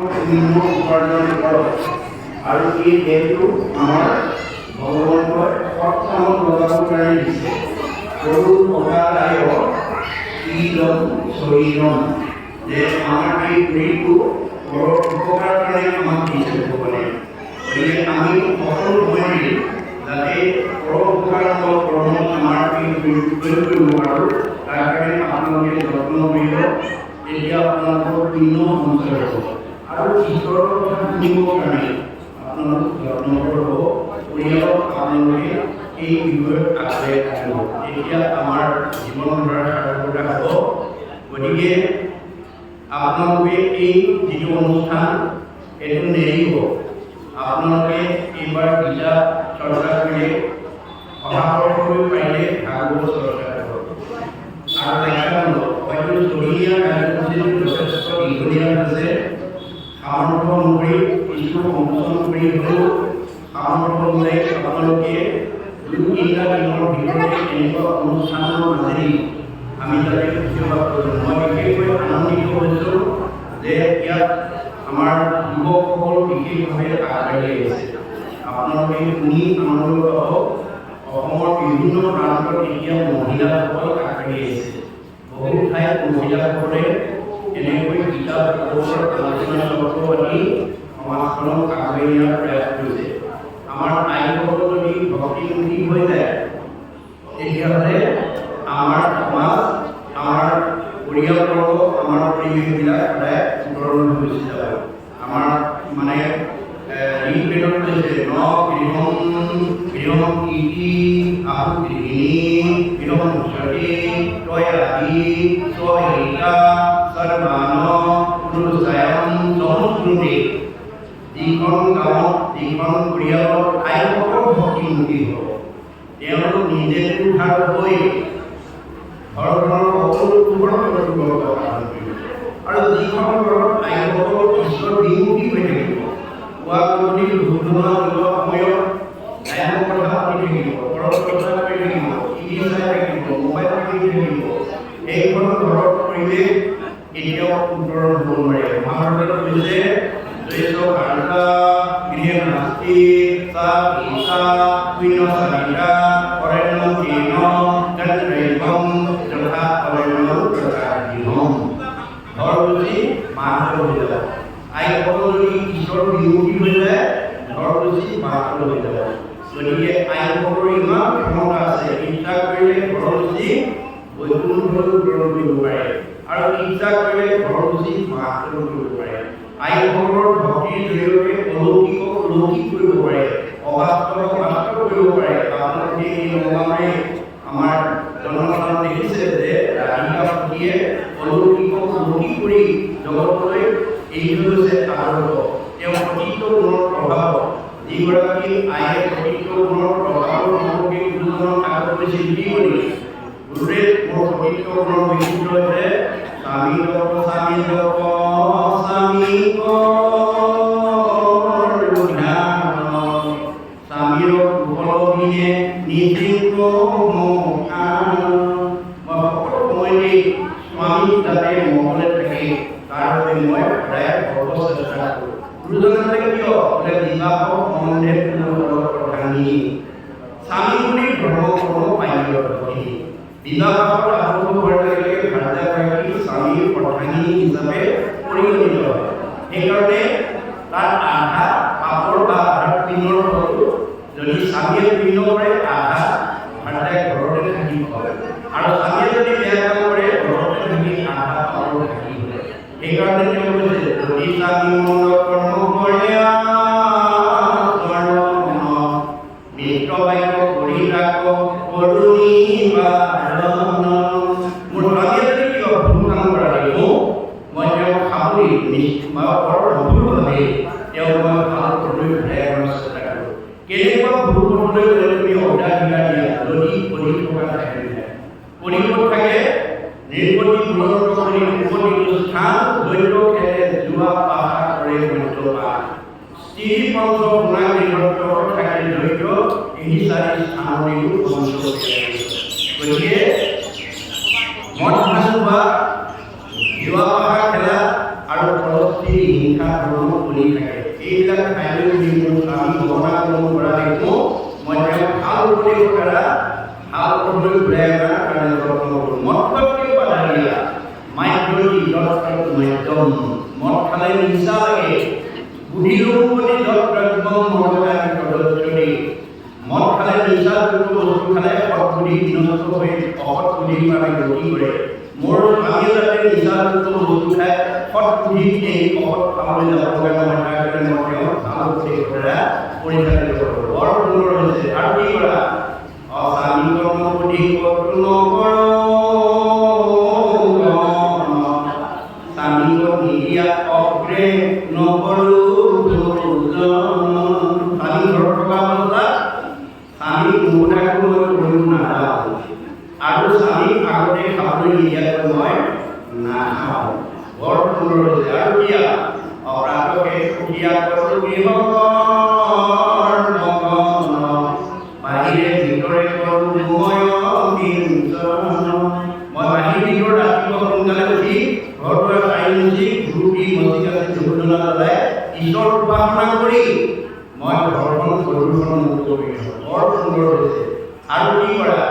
নিম্ন উপাৰ্জন কৰক আৰু এই দেহটো আমাৰ ভগৱন্তই সৎকামত লগাব কাৰণে দিছে সৰু প্ৰকাৰায় ঈদম শৰীৰম যে আমাৰ এই শৰীৰটো ঘৰৰ উপকাৰ কাৰণে আমাক দিছে ভগৱানে গতিকে আমি সকলো সময়তে যাতে পৰ উপকাৰমূলক কৰ্মত আমাৰ এই শৰীৰটো প্ৰয়োগ কৰিব পাৰোঁ তাৰ কাৰণে আপোনালোকে যত্ন কৰিব তেতিয়া আপোনালোকৰ পুণ্য সঞ্চয় হ'ব আৰু ঈশ্বৰৰ কথা শুনিবৰ কাৰণে আপোনালোক যত্ন কৰিব পৰিয়ালত আপোনালোকে এই বিষয়ত আগবাঢ়ি থাকিব তেতিয়া আমাৰ জীৱন ধৰাৰ হ'ব গতিকে আপোনালোকে এই যিটো অনুষ্ঠান এইটো নেৰিব। আপোনালোকে এইবাৰ গীতা চৰ্চা কৰিলে সহায় কৰিব পাৰিলে ভাগৱত চৰ্চা কৰক আৰু দেখামূলক হয়তো চহীয়া কাৰ্যসূচীটো যথেষ্ট দীঘলীয়া আছে সামৰ্থ্য অনুসৰি কিছু সংশোধন কৰি হ'লেও সামৰ্থ্য অনুযায়ী আপোনালোকে তিনিটা দিনৰ এনেকুৱা অনুষ্ঠানৰ মাজেদি আমি ইয়াত আমাৰ যুৱকসকল বিশেষভাৱে আগবাঢ়ি আহিছে আপোনালোকে শুনি আনন্দ পাব অসমৰ বিভিন্ন প্ৰান্তত এতিয়া মহিলাসকল আগবাঢ়ি আহিছে বহু ঠাইত মহিলাসকলে এনেকৈ কিতাপ ওপৰত আলোচনা সমাজখনক আগবাঢ়ি নিয়াৰ প্ৰয়াস কৰিছে আমাৰ আইসকল যদি ভক্তিমুখী হৈ যায়। তেতিয়াহ'লে আমাৰ সমাজ আমাৰ পৰিয়ালবৰ্গ আমাৰ পৰিৱেশবিলাক সদায় সুন্দৰ হৈ গুচি যাব আমাৰ মানে ঋগ্বেদত কৈছে ন গৃহম গৃহম ইতি আহু গৃহিণী গৃহম উচতি তয় আদি তয় হিতা সৰ্বান পুৰুষায়ম যিখন গাঁৱত যিখন পৰিয়ালত আইসকল ভক্তিমুখী হ'ব তেওঁলোক নিজেতো ভালো হৈ ঘৰখনৰ সকলো কুকৰ্ম কৰিব। আৰু যিখন ঘৰত আইসকল ঈশ্বৰ বিমুখী হৈ থাকিব, পুৱা গধূলি জ্বলোৱা সময়ত আইনৰ কথা পাতি থাকিব ঘৰত কথা কৰি থাকিব, টিভি চাই থাকিব মোবাইল টিপি থাকিব বিমুখী হৈ যায় ঘৰ বুজি মাহঁতৰ হৈ যাব গতিকে আইসকলৰ ইমান ক্ষমতা আছে ইচ্ছা কৰিলে ঘৰ বুজি বৈকুণ্ঠলৈ গ্ৰহণ কৰিব পাৰে আৰু ইচ্ছা কৰিলে ঘৰ বুজি মাহঁতৰ কৰিব পাৰে আইসকলৰ ভক্তিৰ জৰিয়তে অলৌকিক লৌকিক কৰিব পাৰে অবাস্তৱ বাস্তৱ কৰিব পাৰে। আপোনালোকে এই নগাঁৱৰে আমাৰ জনসাধাৰণ দেখিছে যে ৰাধিকা সতীয়ে অলৌকিক লৌকিক কৰি জগতলৈ এৰি থৈ গৈছে আদৰ্শ তেওঁ সতীত্ব গুণৰ প্ৰভাৱ যিগৰাকী আয়ে সতীত্ব গুণৰ প্ৰভাৱৰ সম্পৰ্কে গুৰুজনক আগত কৰিছিল কৰি গুৰুদেৱ মোৰ সতীত্ব গুণৰ বৈশিষ্ট্য হৈছে স্বামী লগ স্বামী লগ স্বামী স্বামীৰ উপলব্ধিয়ে নিজিত মই সকলো সময়তেই স্বামী যাতে মহলে থাকে তাৰ বাবে মই সদায় সৰ্বচেষ্টা কৰোঁ গুৰুজনে কিয় বোলে বিবাহ সম্বন্ধে কোনো প্ৰধানী স্বামী বুলি ধৰ্ম কৰ্ম পাইল ধৰি বিবাহৰ আৰম্ভ হোৱাৰ লগে লগে ভাৰ্যাগৰাকী স্বামীৰ প্ৰধানী হিচাপে পৰিগণিত হয় সেইকাৰণে তাৰ আধা পাপৰ বা আধাৰ পিনৰ ফলতো যদি স্বামীয়ে পিণ্ড কৰে আধা ভাৰ্যাই ঘৰতে থাকিব আৰু স্বামীয়ে যদি বেয়া কাম কৰে ঘৰতে থাকি আধা পাপৰ থাকি হয় সেইকাৰণে তেওঁ কৈছে যদি স্বামী মঙ্গল কৰ্ম কৰে মিত্ৰ বাক্য কৰি ৰাখ কৰুণী বাৰণ মোৰ স্বামীয়ে যদি কিয় ভুল কাম কৰা দেখো মই তেওঁক সামৰি বা বৰ মধুৰভাৱে তেওঁক মই ভালো কৰিবলৈ ঘূৰাই আনিবলৈ চেষ্টা কৰোঁ কেনেকুৱা ভুল কৰিবলৈ গ'লে তুমি অৰ্ধাধিকাৰ দিয়া যদি পঢ়ি থকা থাকে পঢ়িব থাকে নিৰ্গতি মূলত কৰি উপনীত স্থান দৈত খেলে যোৱা পাহা কৰে মধ্যপাত স্ত্ৰী পঞ্চ গুণা নিৰ্ভৰ থাকে দৈত এই চাৰি স্থানলৈও পঞ্চ গতিকে মদ ভাং বা জুৱা পাহা খেলা আৰু পৰস্ত্ৰী হিংসা ধৰ্ম চলি থাকে এইবিলাক ঠাইলৈ যিবোৰ আমি গণনা কৰিব পৰা দেখোঁ মই তেওঁক ভালো উপদেশ দ্বাৰা ভালো পথলৈ ঘূৰাই অনাৰ কাৰণে যত্ন কৰোঁ মতকে বাধা দিয়া মাধ্যমী দত্তক মাধ্যম মদ খালে নিচা লাগে বুদ্ধিলোকপতি দত্তব্য মদকাৰী প্ৰদৰ্শনী মদ খালে নিচাযুক্ত বস্তু খালে সৎ বুদ্ধি বিনষ্ট হৈ অসৎ বুদ্ধিৰ পৰা গতি কৰে। মোৰ স্বামীয়ে যাতে নিচাযুক্ত বস্তু খাই সৎ এই অসৎ খাবলৈ যাব কাৰণে মই কাৰণে মই তেওঁক ভালো উপদেশ দ্বাৰা পৰিচালিত কৰোঁ বৰ সুন্দৰ হৈছে। আৰু কি কৰা? অস্বামী কৰ্ম বুদ্ধি কৰ্তৃ নকৰ। স্বামী ঘৰত থকা অৱস্থাত স্বামী মই ঘৰখন প্ৰদূষণ মুক্ত কৰি আছোঁ বৰ সুন্দৰ হৈছে আৰু কি কৰা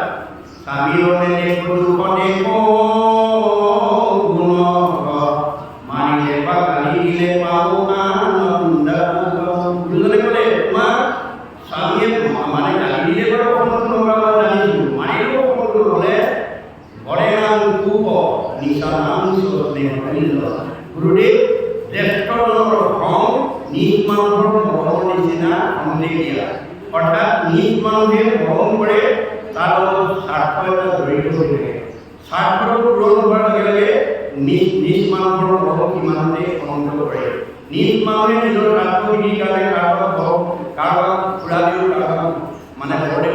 স্বামীৰণে মানে খং নিজ মানুহৰ মৰমৰ নিচিনা সন্দেহ দিয়া অৰ্থাৎ নিজ মানুহে মৰম কৰে কৰে। নিজৰ কাৰোবাক কাৰোবাক কাৰোবাক মানে কাৰোবাক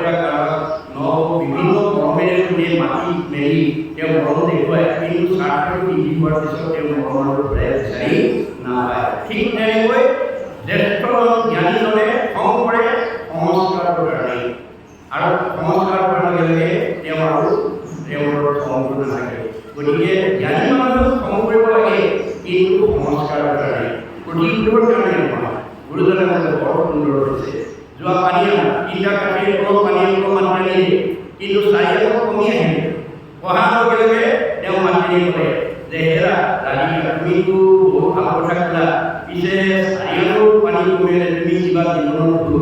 ঘূৰাই বিচাৰি নাপায়। ঠিক তেনেকৈ জ্যেষ্ঠজন জ্ঞানীজনে কৰে সংস্কাৰৰ আৰু। সংস্কাৰ কৰাৰ লগে তেওঁৰ গতিকে জ্ঞানী মানুহেও খং কৰিব লাগে কিন্তু সংস্কাৰৰ কাৰণে প্ৰতিশোধৰ কাৰণে নহয় গুৰুজনে ক'লে বৰ সুন্দৰ হৈছে যোৱা পানী আনা তিনিটা কাঠিৰ অলপ পানী অকণমান মাৰি দিয়ে কিন্তু চাৰি অলপ কমি আহিলে পঢ়াৰ লগে লগে তেওঁ মাতি ক'লে যে হেৰা ৰাধিকা তুমিতো বহুত ভালো কথা ক'লা পিছে চাৰিও পানী কমিলে তুমি কিবা জীৱনত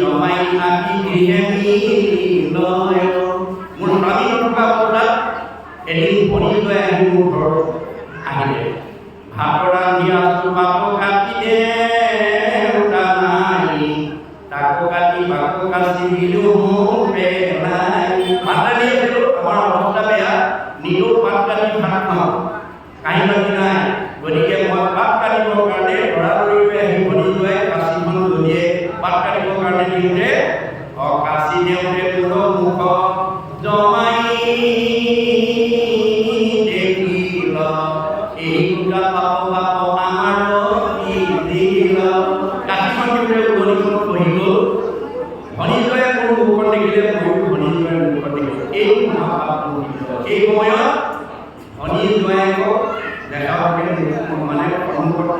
জমাই আহি গৃহে লয় মোৰ স্বামী নথকা এদিন ঘৰত। আহিলে। ভাত ৰান্ধি আছো এই দুটা পাপ পাপ আমাৰ কি দিল মুখখন দেখিলোঁ এই সময়ত জোৱাইকক দেখা মানে সন্মুখত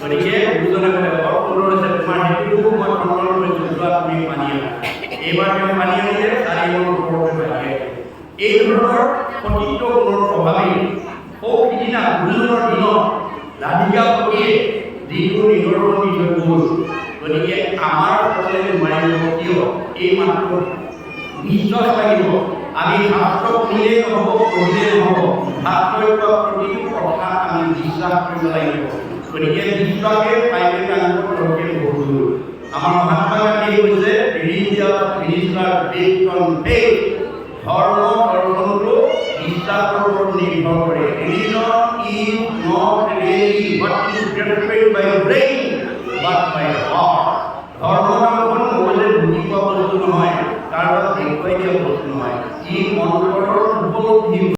গতিকে গুৰুজনে ক'লে বৰ সুন্দৰ হৈছে তোমাৰ সেইটোকো মই পানী আনিলে আহিলে এই ধৰণৰ সতীত্ব গুণৰ প্ৰভাৱেই সৌ সিদিনা গুৰুজনৰ দিনত ৰাধিকা সতীয়ে যিটো দি থৈ গ'ল গতিকে আমাৰ সকলে নোৱাৰিব কিয়, এই মাত্ৰ বিশ্বাস লাগিব আমি শাস্ত্ৰ শুনিলেই নহ'ব, পঢ়িলেই নহ'ব। শাস্ত্ৰৰ পৰা প্ৰতিটো কথা আমি বিশ্বাস কৰিব লাগিব। গতিকে বিশ্বাসে পাইলে আনিব বহুত আমাৰ মহাত্মা গান্ধীয়ে কৈছে religious minister based on faith ধৰ্ম দৰ্শনটো বিশ্বাসৰ ওপৰত নিৰ্ভৰ কৰে religion is not really what is gratified by brain but by